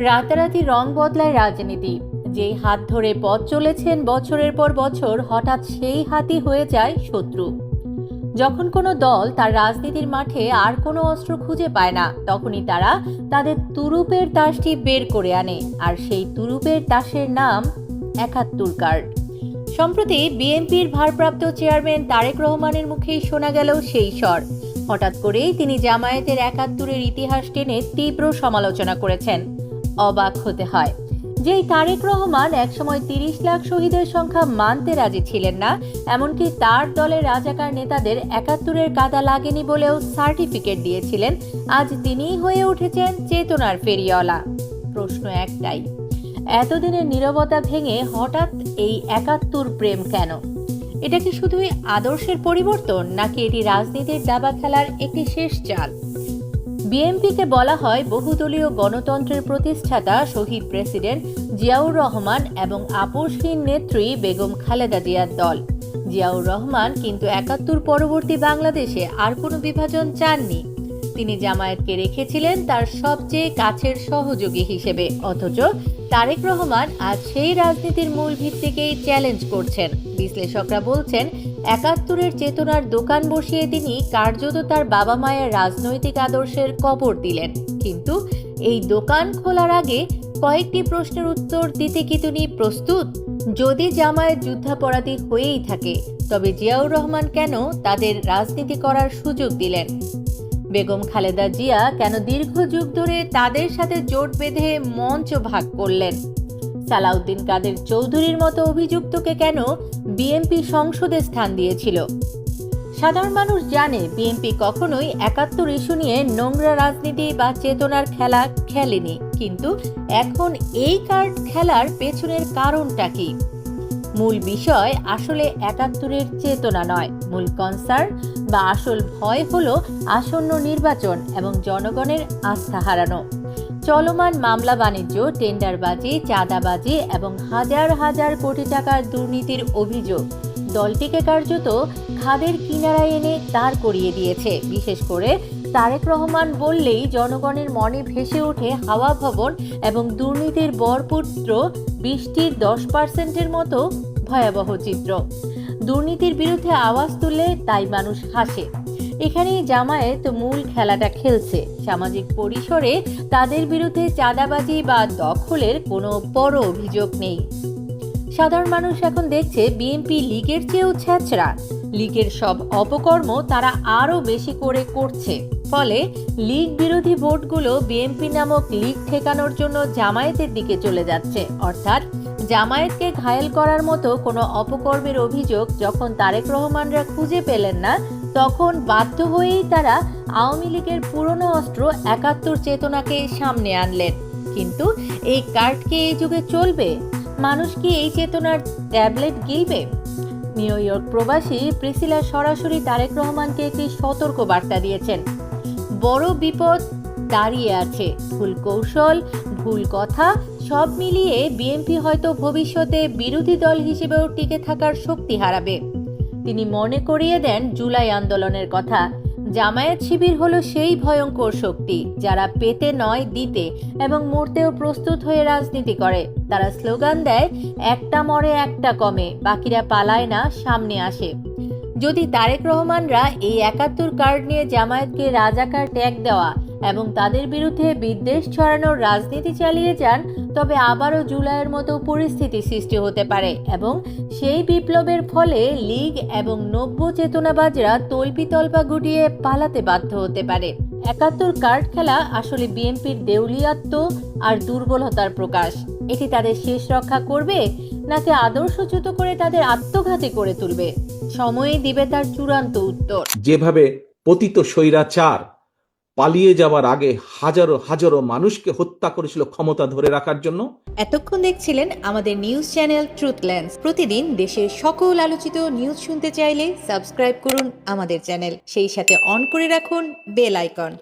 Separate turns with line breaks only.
রাতারাতি রং বদলায় রাজনীতি। যেই হাত ধরে পথ চলেছেন বছরের পর বছর, হঠাৎ সেই হাতই হয়ে যায় শত্রু। যখন কোনো দল তার রাজনীতির মাঠে আর কোনো অস্ত্র খুঁজে পায় না, তখনই তারা তাদের তুরুপের তাসটি বের করে আনে, আর সেই তুরুপের তাসের নাম একাত্তর কার্ড। সম্প্রতি বিএনপির ভারপ্রাপ্ত চেয়ারম্যান তারেক রহমানের মুখেই শোনা গেল সেই স্বর। হঠাৎ করেই তিনি জামায়াতের একাত্তরের ইতিহাস টেনে তীব্র সমালোচনা করেছেন। অবাক হতে হয়। যেই তারেক রহমান একসময় তিরিশ লাখ শহীদের সংখ্যা মানতে রাজি ছিলেন না, এমনকি তার দলের রাজাকার নেতাদের একাত্তরের কাদা লাগেনি বলেও সার্টিফিকেট দিয়েছিলেন। আজ তিনিই হয়ে উঠেছেন চেতনার ফেরিওয়ালা। প্রশ্ন একটাই, এতদিনের নীরবতা ভেঙে হঠাৎ এই একাত্তর প্রেম কেন? এটা কি শুধুই আদর্শের পরিবর্তন, নাকি এটি রাজনীতির দাবা খেলার একটি শেষ চাল? বিএনপিকে বলা হয় বহুদলীয় গণতন্ত্রের প্রতিষ্ঠাতা, শহীদ প্রেসিডেন্ট জিয়াউর রহমান এবং আপোষহীন নেত্রী বেগম খালেদা জিয়ার দল। জিয়াউর রহমান কিন্তু একাত্তর পরবর্তী বাংলাদেশে আর কোনো বিভাজন চাননি। তিনি জামায়াতকে রেখেছিলেন তার সবচেয়ে কাছের সহযোগী হিসেবে, অথচ তারেক রহমান আজ সেই রাজনীতির মূল ভিত্তিকেই চ্যালেঞ্জ করছেন। বিশ্লেষকরা বলছেন, একাত্তরের চেতনার দোকান বসিয়ে তিনি কার্যত তার বাবা মায়ের রাজনৈতিক আদর্শের কবর দিলেন। কিন্তু এই দোকান খোলার আগে কয়েকটি প্রশ্নের উত্তর দিতে কি তিনি প্রস্তুত? যদি জামায়াত যুদ্ধাপরাধী হয়েই থাকে, তবে জিয়াউর রহমান কেন তাদের রাজনীতি করার সুযোগ দিলেন? বেগম খালেদা জিয়া কেন দীর্ঘ যুগ ধরে তাদের সাথে জোট বেঁধে মঞ্চ ভাগ করলেন? সালাউদ্দিন কাদের চৌধুরীর মতো অভিযুক্তকে কেন বিএনপি সংসদে স্থান দিয়েছিল? সাধারণ মানুষ জানে বিএনপি কখনোই একাত্তর ইস্যু নিয়ে নোংরা রাজনীতি বা চেতনার খেলা খেলেনি। কিন্তু এখন এই কার্ড খেলার পেছনের কারণটা কি? মূল বিষয় আসলে একাত্তরের চেতনা নয়। মূল কনসার্ন বা আসল ভয় হল আসন্ন নির্বাচন এবং জনগণের আস্থা হারানো। চলমান মামলা বাণিজ্য, টেন্ডারবাজি, চাঁদাবাজি এবং হাজার হাজার কোটি টাকার দুর্নীতির অভিযোগ। দলটিকে কার্যত খাদের কিনারায় এনে দাঁড় করিয়ে দিয়েছে। বিশেষ করে তারেক রহমান বললেই জনগণের মনে ভেসে ওঠে হাওয়া ভবন এবং দুর্নীতির বরপুত্র বৃষ্টির দশ পার্সেন্টের মতো ভয়াবহ চিত্র। দুর্নীতির বিরুদ্ধে আওয়াজ তুললে তাই মানুষ হাসে। এখানেই জামায়াত মূল খেলাটা খেলছে। সামাজিক পরিসরে তাদের বিরুদ্ধে চাঁদাবাজি বা দখলের কোনো বড় অভিযোগ নেই। সাধারণ মানুষ এখন দেখছে বিএনপি লীগের চেয়েও ছ্যাচড়া। লীগের সব অপকর্ম তারা আরও বেশি করে করছে। ফলে লীগ বিরোধী ভোটগুলো বিএনপি নামক লীগ ঠেকানোর জন্য জামায়াতের দিকে চলে যাচ্ছে। অর্থাৎ জামায়াতকে ঘায়েল করার মতো কোনো অপকর্মের অভিযোগ যখন তারেক রহমানরা খুঁজে পেলেন না, তখন বাধ্য হয়েই তারা আওয়ামী লীগের পুরনো অস্ত্র একাত্তর চেতনাকে সামনে আনলেন। কিন্তু এই কার্ড কি এই যুগে চলবে? মানুষ কি এই চেতনার ট্যাবলেট গিলবে? নিউ ইয়র্ক প্রবাসী প্রিসিলা সরাসরি তারেক রহমানকে একটি সতর্ক বার্তা দিয়েছেন। বড় বিপদ দাঁড়িয়ে আছে। ভুল কৌশল, ভুল কথা, সব মিলিয়ে বিএনপি হয়তো ভবিষ্যতে বিরোধী দল হিসেবেও টিকে থাকার শক্তি হারাবে। তিনি মনে করিয়ে দেন জুলাই আন্দোলনের কথা। জামায়াত শিবির হলো সেই ভয়ঙ্কর শক্তি যারা পেতে নয়, দিতে এবং মরতেও প্রস্তুত হয়ে রাজনীতি করে। তারা স্লোগান দেয়, একটা মরে একটা কমে, বাকিরা পালায় না, সামনে আসে। যদি তারেক রহমানরা এই একাত্তর কার্ড নিয়ে জামায়াতকে রাজাকার ট্যাগ দেওয়া এবং তাদের বিরুদ্ধে বিদ্বেষ ছড়ানোর রাজনীতি চালিয়ে যান, তবে আবারও জুলাইয়ের মতো পরিস্থিতি সৃষ্টি হতে পারে এবং সেই বিপ্লবের ফলে লীগ এবং নব্য চেতনাবাজরা তল্পি তল্পা গুটিয়ে পালাতে বাধ্য হতে পারে। একাত্তর কার্ড খেলা আসলে বিএনপির দেউলিয়াত্ম আর দুর্বলতার প্রকাশ। এটি তাদের শেষ রক্ষা করবে নাকি আদর্শচ্যুত করে তাদের আত্মঘাতী করে তুলবে? সময়ই দিবে তার চূড়ান্ত উত্তর।
যেভাবে পতিত স্বৈরাচার পালিয়ে যাওয়ার আগে হাজারো হাজারো মানুষকে হত্যা করেছিল ক্ষমতা ধরে রাখার জন্য।
এতক্ষণ দেখছিলেন আমাদের নিউজ চ্যানেল ট্রুথ ল্যান্স প্রতিদিন দেশের সকল আলোচিত নিউজ শুনতে চাইলে সাবস্ক্রাইব করুন আমাদের চ্যানেল। সেই সাথে অন করে রাখুন বেল আইকন।